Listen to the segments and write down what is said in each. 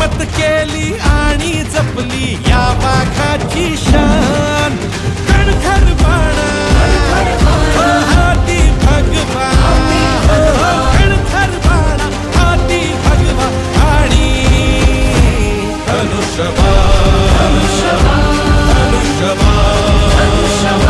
हिम्मत केली आणि जपली या वाघाची शान. कणखर बाणा. हो, हाती भगवा. हो, कणखर बाणा हाती भगवा. आणि धनुष्यबा धनुष्यबा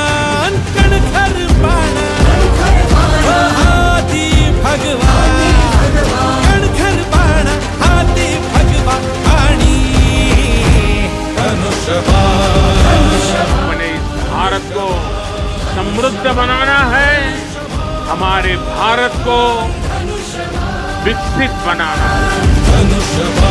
को समृद्ध बनाना है हमारे भारत को विकसित बनाना है।